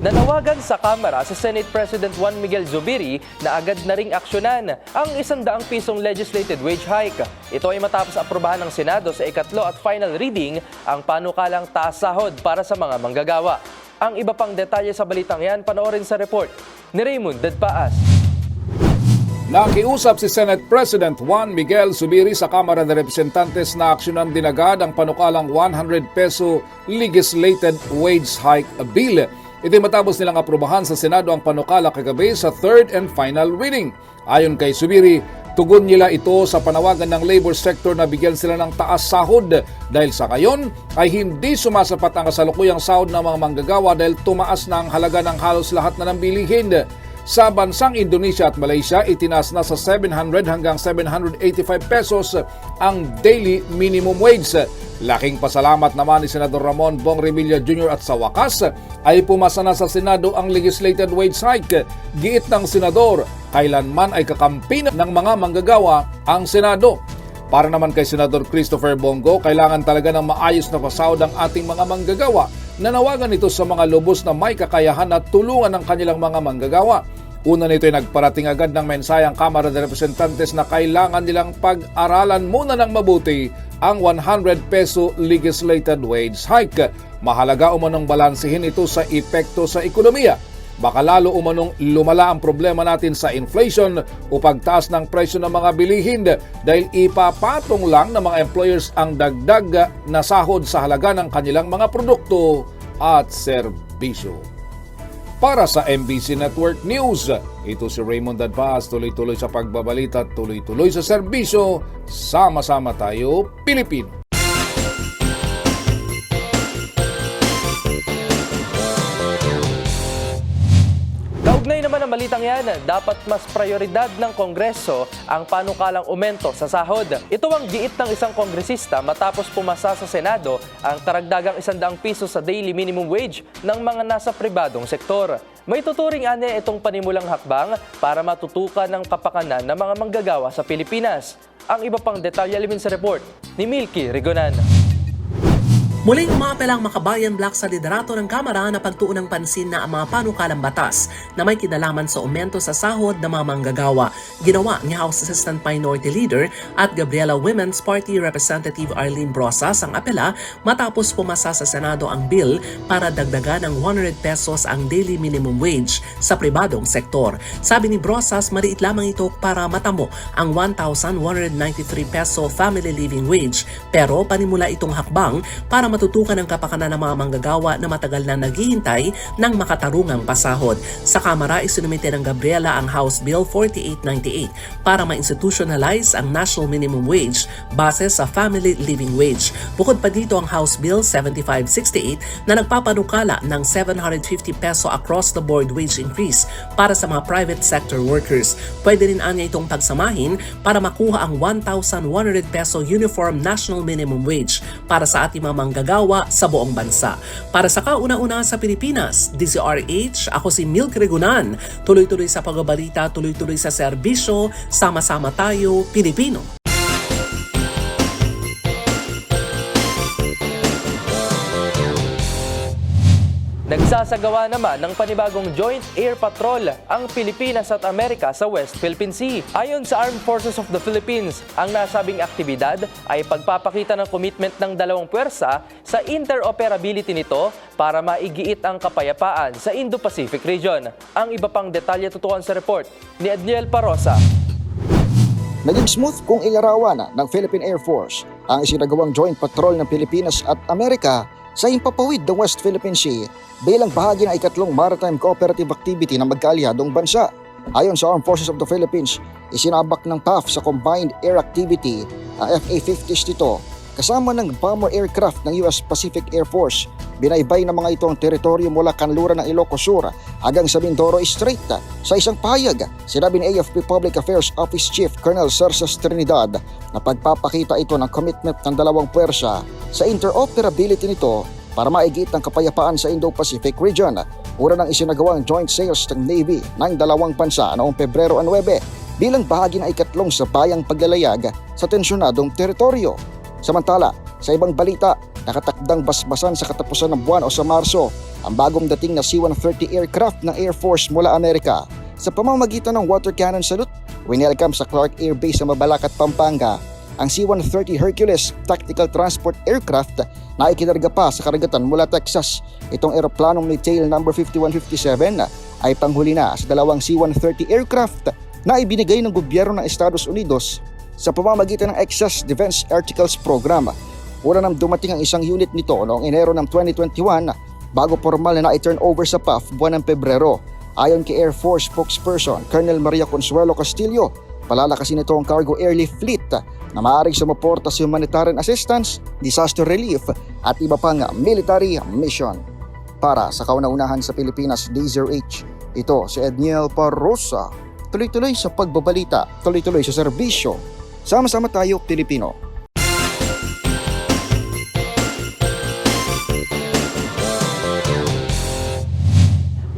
Nanawagan sa Kamara si Senate President Juan Miguel Zubiri na agad na ring aksyonan ang isandaang pisong legislated wage hike. Ito ay matapos aprobahan ng Senado sa ikatlo at final reading ang panukalang taas sahod para sa mga manggagawa. Ang iba pang detalye sa balitang yan panoorin sa report ni Raymond Dadpaas. Nakiusap si Senate President Juan Miguel Subiri sa Kamara de Representantes na aksyonan din agad ang panukalang 100 peso legislated wage hike bill. Ito matapos nilang aprobahan sa Senado ang panukala kagabi sa third and final reading. Ayon kay Subiri, tugon nila ito sa panawagan ng labor sector na bigyan sila ng taas sahod dahil sa kayon ay hindi sumasapat ang kasalukuyang sahod ng mga manggagawa dahil tumaas na ang halaga ng halos lahat na ng bilihin. Sa bansang Indonesia at Malaysia, itinaas na sa 700 hanggang 785 pesos ang daily minimum wage. Laking pasalamat naman ni Senador Ramon Bong Revilla Jr. at sa wakas ay pumasa na sa Senado ang legislated wage hike. Giit ng Senador, kailanman ay kakampi ng mga manggagawa ang Senado. Para naman kay Senador Christopher Bongo, kailangan talaga ng maayos na pasahod ang ating mga manggagawa. Nanawagan ito sa mga lubos na may kakayahan at tulungan ng kanilang mga manggagawa. Una nito ay nagparating agad ng mensahe ang Kamara de Representantes na kailangan nilang pag-aralan muna ng mabuti ang 100 peso legislated wage hike. Mahalaga umanong balansehin ito sa epekto sa ekonomiya. Baka lalo umanong lumala ang problema natin sa inflation o pagtaas ng presyo ng mga bilihin dahil ipapatong lang ng mga employers ang dagdag na sahod sa halaga ng kanilang mga produkto at serbisyo. Para sa MBC Network News, ito si Raymond Dadpaz, tuloy-tuloy sa pagbabalita tuloy-tuloy sa serbisyo. Sama-sama tayo, Pilipino. Balitang yan, dapat mas prioridad ng Kongreso ang panukalang umento sa sahod. Ito ang giit ng isang kongresista matapos pumasa sa Senado ang karagdagang isandaang piso sa daily minimum wage ng mga nasa pribadong sektor. May tuturing ane itong panimulang hakbang para matutukan ng kapakanan ng mga manggagawa sa Pilipinas. Ang iba pang detalye alimin sa report ni Milky Rigonan. Muling umapel ang Makabayan Black sa liderato ng Kamara na pagtuon ng pansin na ang mga panukalang batas na may kinalaman sa aumento sa sahod ng mga manggagawa. Ginawa ni House Assistant Minority Leader at Gabriela Women's Party Representative Arlene Brosas ang apela matapos pumasa sa Senado ang bill para dagdagan ng 100 pesos ang daily minimum wage sa pribadong sektor. Sabi ni Brosas, maliit lamang ito para matamo ang 1,193 peso family living wage pero panimula itong hakbang para matutukan ang kapakanan ng mga manggagawa na matagal na naghihintay ng makatarungang pasahod. Sa Kamara, isinumite ng Gabriela ang House Bill 4898 para ma-institutionalize ang national minimum wage base sa family living wage. Bukod pa dito ang House Bill 7568 na nagpapanukala ng 750 peso across the board wage increase para sa mga private sector workers. Pwede rin anya itong pagsamahin para makuha ang 1,100 peso uniform national minimum wage para sa ating mga manggagawa sa buong bansa. Para sa kauna-una sa Pilipinas, DZRH, ako si Milk Regunan. Tuloy-tuloy sa pagbabalita, tuloy-tuloy sa serbisyo, sama-sama tayo, Pilipino. Nagsasagawa naman ng panibagong Joint Air Patrol ang Pilipinas at Amerika sa West Philippine Sea. Ayon sa Armed Forces of the Philippines, ang nasabing aktibidad ay pagpapakita ng commitment ng dalawang puwersa sa interoperability nito para maigiit ang kapayapaan sa Indo-Pacific region. Ang iba pang detalye tutukan sa report ni Edniel Parosa. Naging smooth kung ilarawan ng Philippine Air Force ang isinagawang joint patrol ng Pilipinas at Amerika sa impapawid ng West Philippine Sea bilang bahagi ng ikatlong maritime cooperative activity ng magkaalihadong bansa. Ayon sa Armed Forces of the Philippines, isinabak ng PAF sa Combined Air Activity ang FA-50s nito kasama ng bomber aircraft ng US Pacific Air Force. Binaybay ng mga ito ang teritoryo mula kanluran ng Ilocos Sur hanggang sa Mindoro Strait. Sa isang pahayag, sinabi ni AFP Public Affairs Office Chief Colonel Cersas Trinidad na pagpapakita ito ng commitment ng dalawang puwersa sa interoperability nito para maigit ang kapayapaan sa Indo-Pacific region. Una nang isinagawang joint sales ng Navy ng dalawang bansa noong Pebrero 9 bilang bahagi ng ikatlong sabayang paglalayag sa tensyonadong teritoryo. Samantala, sa ibang balita, nakatakdang basbasan sa katapusan ng buwan o sa Marso ang bagong dating na C-130 aircraft ng Air Force mula Amerika. Sa pamamagitan ng water cannon salute, winelcome sa Clark Air Base sa Mabalacat, Pampanga ang C-130 Hercules Tactical Transport Aircraft na ikinarga pa sa karagatan mula Texas. Itong eroplanong may tail number 5157 ay panghuli na sa dalawang C-130 aircraft na ibinigay ng gobyerno ng Estados Unidos sa pamamagitan ng Excess Defense Articles Program. Una nang dumating ang isang unit nito noong Enero ng 2021 bago formal na na-turn over sa PAF buwan ng Pebrero. Ayon kay Air Force spokesperson Colonel Maria Consuelo Castillo, palalakasin ito ang cargo airlift fleet na maaaring sumuporta sa humanitarian assistance, disaster relief at iba pang military mission. Para sa kauna-unahan sa Pilipinas, DZRH, ito si Edniel Parrosa. Tuloy-tuloy sa pagbabalita, tuloy-tuloy sa serbisyo. Sama-sama tayo, Pilipino.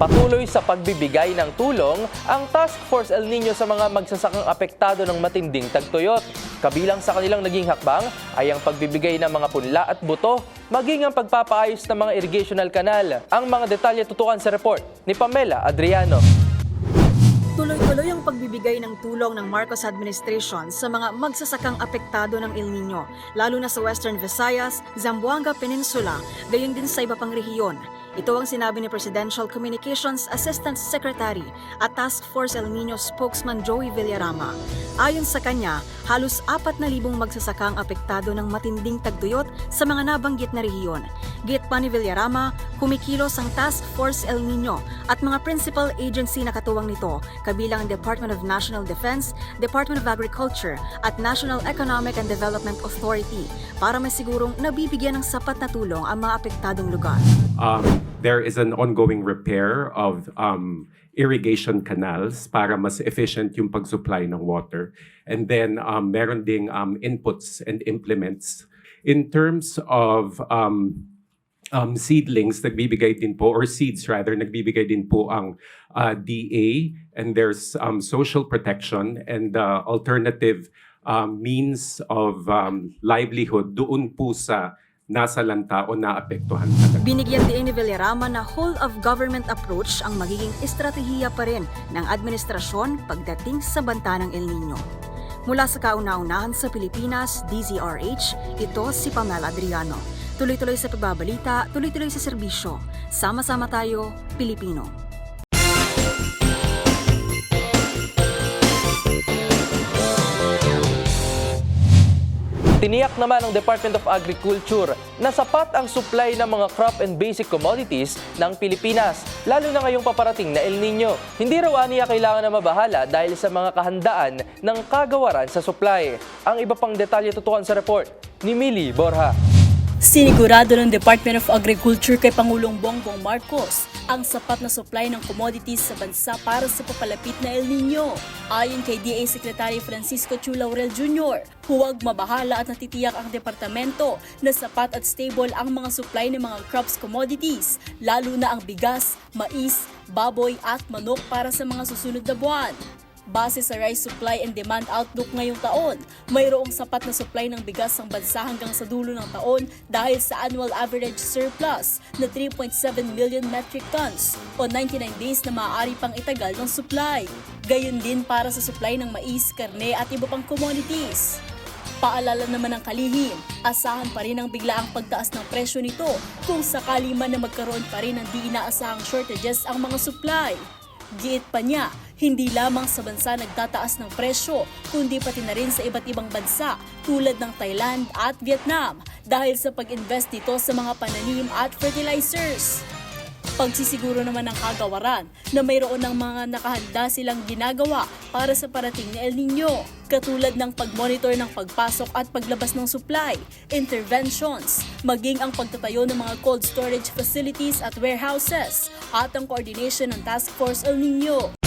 Patuloy sa pagbibigay ng tulong ang Task Force El Nino sa mga magsasakang apektado ng matinding tagtuyot. Kabilang sa kanilang naging hakbang ay ang pagbibigay ng mga punla at buto, maging ang pagpapaayos ng mga irrigational kanal. Ang mga detalye tutukan sa report ni Pamela Adriano. Tuloy-tuloy ang pagbibigay ng tulong ng Marcos administration sa mga magsasakang apektado ng El Nino, lalo na sa Western Visayas, Zamboanga Peninsula, gayon din sa iba pang rehiyon. Ito ang sinabi ni Presidential Communications Assistant Secretary at Task Force El Nino spokesman Joey Villarama. Ayon sa kanya, halos 4,000 magsasakang apektado ng matinding tagtuyot sa mga nabanggit na rehiyon. Git pa ni Villarama, kumikilos ang Task Force El Nino at mga principal agency na katuwang nito, kabilang ang Department of National Defense, Department of Agriculture at National Economic and Development Authority para masigurong nabibigyan ng sapat na tulong ang mga apektadong lugar. um, there is an ongoing repair of um, irrigation canals para mas efficient yung pag-supply ng water. And then um, meron ding um, inputs and implements. In terms of um, um, seedlings, nagbibigay din po, or seeds rather, nagbibigay din po ang uh, DA and there's um, social protection and uh, alternative um, means of um, livelihood doon po sa nasa lanta o naapektuhan talaga. Binigyan din ni Villarama na whole-of-government approach ang magiging estratehiya pa rin ng administrasyon pagdating sa banta ng El Nino. Mula sa kauna-unahan sa Pilipinas, DZRH, ito si Pamela Adriano. Tuloy-tuloy sa pagbabalita, tuloy-tuloy sa serbisyo. Sama-sama tayo, Pilipino. Tiniyak naman ng Department of Agriculture na sapat ang supply ng mga crop and basic commodities ng Pilipinas, lalo na ngayong paparating na El Nino. Hindi raw aniya kailangan na mabahala dahil sa mga kahandaan ng kagawaran sa supply. Ang iba pang detalye tutukan sa report ni Millie Borja. Sinigurado ng Department of Agriculture kay Pangulong Bongbong Marcos ang sapat na supply ng commodities sa bansa para sa papalapit na El Nino. Ayon kay DA Secretary Francisco Chu Laurel Jr., huwag mabahala at natitiyak ang departamento na sapat at stable ang mga supply ng mga crops commodities, lalo na ang bigas, mais, baboy at manok para sa mga susunod na buwan. Base sa rice supply and demand outlook ngayong taon, mayroong sapat na supply ng bigas ang bansa hanggang sa dulo ng taon dahil sa annual average surplus na 3.7 million metric tons o 99 days na maaari pang itagal ng supply. Gayon din para sa supply ng mais, karne at iba pang commodities. Paalala naman ng kalihim, asahan pa rin ang biglaang pagtaas ng presyo nito kung sakali man na magkaroon pa rin ng di inaasahang shortages ang mga supply. Giit pa niya, hindi lamang sa bansa nagtataas ng presyo, kundi pati na rin sa iba't ibang bansa tulad ng Thailand at Vietnam dahil sa pag-invest dito sa mga pananim at fertilizers. Pagsisiguro naman ng kagawaran na mayroon ng mga nakahanda silang ginagawa para sa parating na El Nino, katulad ng pag-monitor ng pagpasok at paglabas ng supply, interventions, maging ang pagtatayo ng mga cold storage facilities at warehouses, at ang coordination ng Task Force El Nino.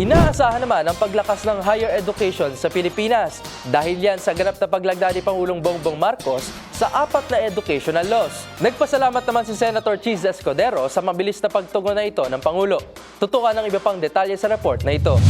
Inaasahan naman ang paglakas ng higher education sa Pilipinas dahil yan sa ganap na paglagda ni Pangulong Bongbong Marcos sa apat na educational laws. Nagpasalamat naman si Senator Cheese Escudero sa mabilis na pagtugon na ito ng Pangulo. Tutukan ang iba pang detalye sa report na ito.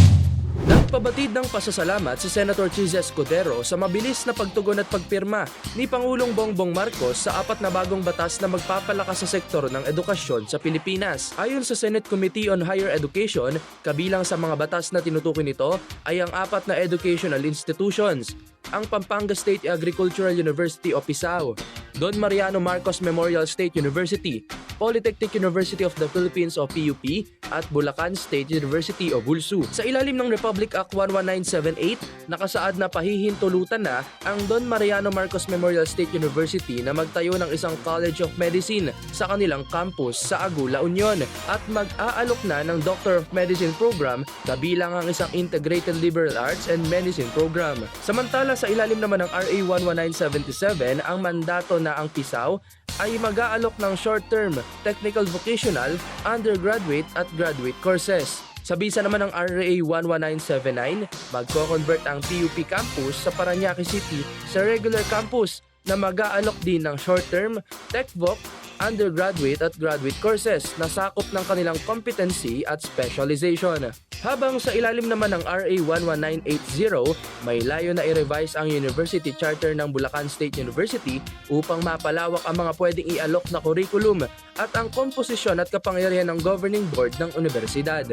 Nagpabatid ng pasasalamat si Senator Cheese Escudero sa mabilis na pagtugon at pagpirma ni Pangulong Bongbong Marcos sa apat na bagong batas na magpapalakas sa sektor ng edukasyon sa Pilipinas. Ayon sa Senate Committee on Higher Education, kabilang sa mga batas na tinutukoy nito ay ang apat na educational institutions, ang Pampanga State Agricultural University o PISAO, Don Mariano Marcos Memorial State University, Polytechnic University of the Philippines o PUP at Bulacan State University o BULSU. Sa ilalim ng Republic Act 11978, nakasaad na pahihintulutan na ang Don Mariano Marcos Memorial State University na magtayo ng isang College of Medicine sa kanilang campus sa Agula Union at mag-aalok na ng Doctor of Medicine program kabilang ang isang Integrated Liberal Arts and Medicine program. Samantala sa ilalim naman ng RA 11977, ang mandato na ang PISAO ay mag-aalok ng short-term, technical vocational, undergraduate at graduate courses. Sa bisa naman ng RA 11979, magko-convert ang PUP campus sa Paranaque City sa regular campus na mag-aalok din ng short-term, tech voc, undergraduate at graduate courses na sakop ng kanilang competency at specialization. Habang sa ilalim naman ng RA 11980, may layo na i-revise ang University Charter ng Bulacan State University upang mapalawak ang mga pwedeng i-alok na curriculum at ang komposisyon at kapangyarihan ng governing board ng universidad.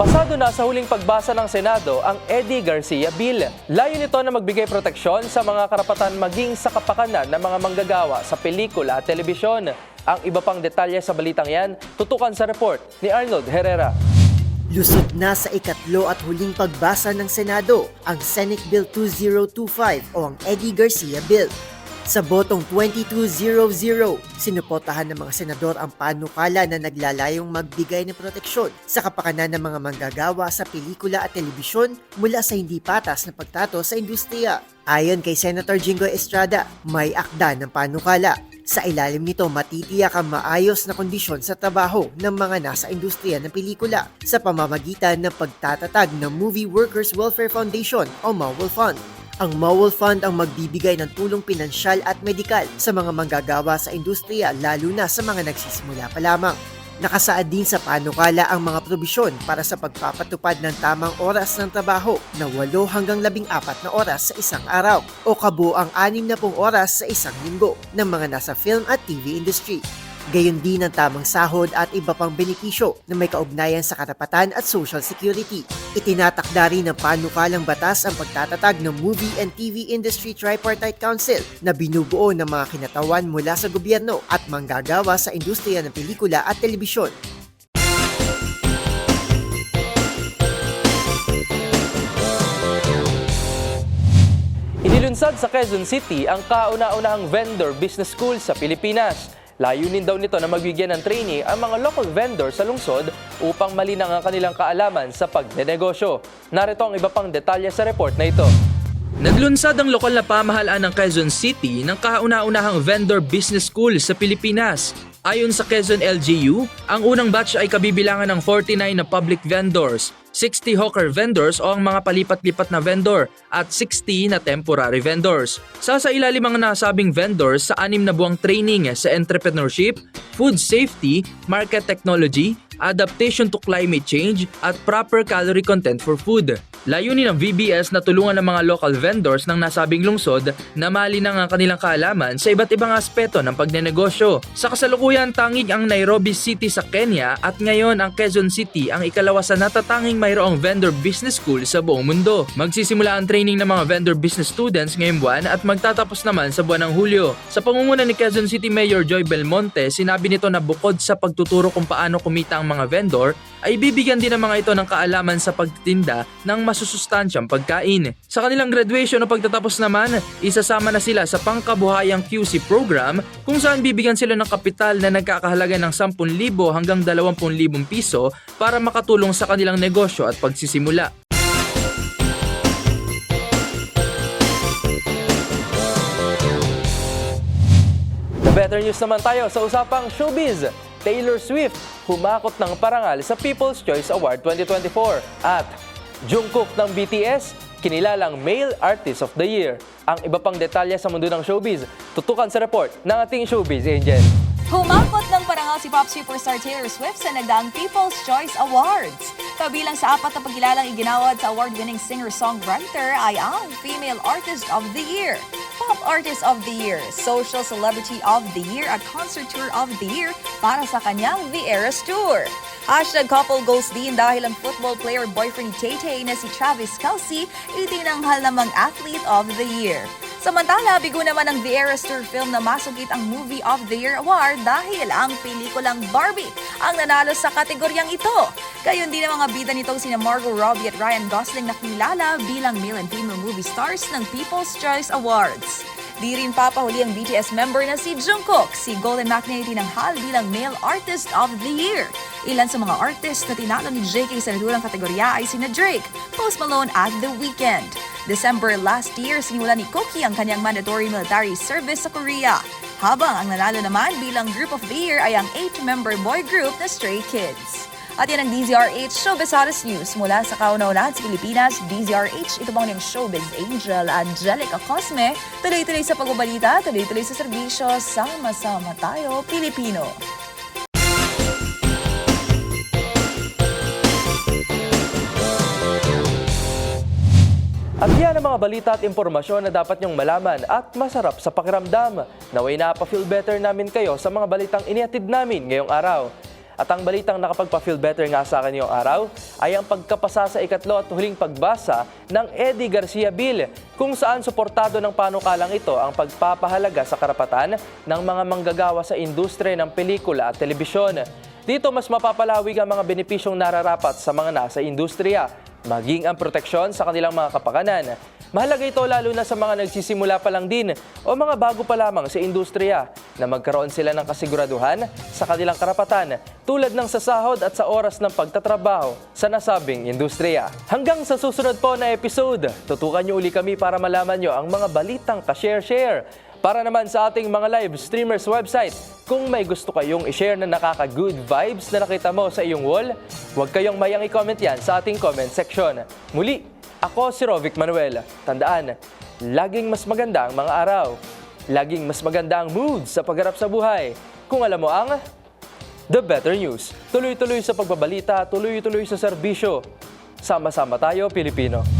Pasado na sa huling pagbasa ng Senado ang Eddie Garcia Bill. Layo nito na magbigay proteksyon sa mga karapatan maging sa kapakanan ng mga manggagawa sa pelikula at telebisyon. Ang iba pang detalye sa balitang yan, tutukan sa report ni Arnold Herrera. Lusot na sa ikatlo at huling pagbasa ng Senado ang Senate Bill 2025 o ang Eddie Garcia Bill. Sa botong 2200, sinupotahan ng mga senador ang panukala na naglalayong magbigay ng proteksyon sa kapakanan ng mga manggagawa sa pelikula at telebisyon mula sa hindi patas na pagtato sa industriya. Ayon kay Senator Jingo Estrada, may akda ng panukala. Sa ilalim nito, matitiyak ang maayos na kondisyon sa trabaho ng mga nasa industriya ng pelikula sa pamamagitan ng pagtatatag ng Movie Workers Welfare Foundation o MOWEL Fund. Ang MOWEL Fund ang magbibigay ng tulong pinansyal at medikal sa mga manggagawa sa industriya lalo na sa mga nagsisimula pa lamang. Nakasaad din sa panukala ang mga probisyon para sa pagpapatupad ng tamang oras ng trabaho na 8 hanggang 14 na oras sa isang araw o kabuo ang 60 oras sa isang linggo ng mga nasa film at TV industry. Gayon din ang tamang sahod at iba pang benepisyo na may kaugnayan sa karapatan at social security. Itinatakda rin ng panukalang batas ang pagtatatag ng Movie and TV Industry Tripartite Council na binubuo ng mga kinatawan mula sa gobyerno at manggagawa sa industriya ng pelikula at telebisyon. Inilunsad sa Quezon City ang kauna-unahang vendor business school sa Pilipinas. Layunin daw nito na magbigyan ng trainee ang mga local vendors sa lungsod upang malinang ang kanilang kaalaman sa pagnenegosyo. Narito ang iba pang detalye sa report na ito. Naglunsad ang lokal na pamahalaan ng Quezon City ng kauna-unahang vendor business school sa Pilipinas. Ayon sa Quezon LGU, ang unang batch ay kabibilangan ng 49 na public vendors, 60 hawker vendors o ang mga palipat-lipat na vendor at 60 na temporary vendors. Sa sa ilalim ang nasabing vendors sa anim na buwang training sa entrepreneurship, food safety, market technology, adaptation to climate change at proper calorie content for food. Layunin ng VBS na tulungan ng mga local vendors ng nasabing lungsod na malinang ang kanilang kaalaman sa iba't ibang aspeto ng pagnenegosyo. Sa kasalukuyan, tanging ang Nairobi City sa Kenya at ngayon ang Quezon City ang ikalawa sa natatanging mayroong vendor business school sa buong mundo. Magsisimula ang training ng mga vendor business students ngayong buwan at magtatapos naman sa buwan ng Hulyo. Sa pangunguna ni Quezon City Mayor Joy Belmonte, sinabi nito na bukod sa pagtuturo kung paano kumita ang mga vendor, ay bibigyan din ng mga ito ng kaalaman sa pagtitinda ng masusustansyang pagkain. Sa kanilang graduation o pagtatapos naman, isasama na sila sa pangkabuhayang QC program kung saan bibigyan sila ng kapital na nagkakahalaga ng 10,000 hanggang 20,000 piso para makatulong sa kanilang negosyo at pagsisimula. Better news naman tayo sa usapang showbiz. Taylor Swift humakot ng parangal sa People's Choice Award 2024 at Jungkook ng BTS kinilalang Male Artist of the Year. Ang iba pang detalye sa mundo ng showbiz, tutukan sa report ng ating showbiz angel. Humakot ng parangal si pop superstar Taylor Swift sa nagdaang People's Choice Awards. Kabilang sa apat na pagkilalang iginawad sa award-winning singer-songwriter ay ang Female Artist of the Year, Pop Artist of the Year, Social Celebrity of the Year at Concert Tour of the Year para sa kanyang The Eras Tour. Hashtag couple goals din dahil ang football player boyfriend ni Tay-Tay na si Travis Kelsey itinanghal namang Athlete of the Year. Samantala, bigo naman ang The Eras Tour film na masugit ang Movie of the Year Award dahil ang pelikulang Barbie ang nanalo sa kategoryang ito. Gayon din ang mga bida nitong sina Margot Robbie at Ryan Gosling na kilala bilang male and female movie stars ng People's Choice Awards. Di rin papahuli ang BTS member na si Jungkook, si Golden Maknae tinanghal bilang Male Artist of the Year. Ilan sa mga artist na tinalo ni JK sa naturang kategorya ay sina Drake, Post Malone at The Weeknd. December last year, sinimula ni Cookie ang kanyang mandatory military service sa Korea. Habang ang nanalo naman bilang Group of the Year ay ang 8-member boy group na Stray Kids. At yan ang DZRH Showbiz Hottest News mula sa kauna-unahan sa Pilipinas, DZRH, ito bang yung Showbiz Angel, Angelica Cosme. Tuloy-tuloy sa pagbabalita, tuloy-tuloy sa serbisyo, sama-sama tayo, Pilipino. At yan ang mga balita at impormasyon na dapat niyong malaman at masarap sa pakiramdam. Naway napapa-feel better namin kayo sa mga balitang inihatid namin ngayong araw. At ang balitang nakapagpa-feel better nga sa akin ngayong araw ay ang pagkapasa sa ikatlo at huling pagbasa ng Eddie Garcia Bill kung saan suportado ng panukalang ito ang pagpapahalaga sa karapatan ng mga manggagawa sa industriya ng pelikula at telebisyon. Dito mas mapapalawig ang mga benepisyong nararapat sa mga nasa industriya maging ang proteksyon sa kanilang mga kapakanan. Mahalaga ito lalo na sa mga nagsisimula pa lang din o mga bago pa lamang sa industriya na magkaroon sila ng kasiguraduhan sa kanilang karapatan tulad ng sa sahod at sa oras ng pagtatrabaho sa nasabing industriya. Hanggang sa susunod po na episode, tutukan niyo uli kami para malaman niyo ang mga balitang ka-share-share para naman sa ating mga live streamers website, kung may gusto kayong i-share na nakaka-good vibes na nakita mo sa iyong wall, huwag kayong mayang i-comment yan sa ating comment section. Muli, ako si Rovic Manuel. Tandaan, laging mas maganda ang mga araw. Laging mas maganda ang mood sa pagharap sa buhay. Kung alam mo ang The Better News. Tuloy-tuloy sa pagbabalita, tuloy-tuloy sa serbisyo. Sama-sama tayo, Pilipino.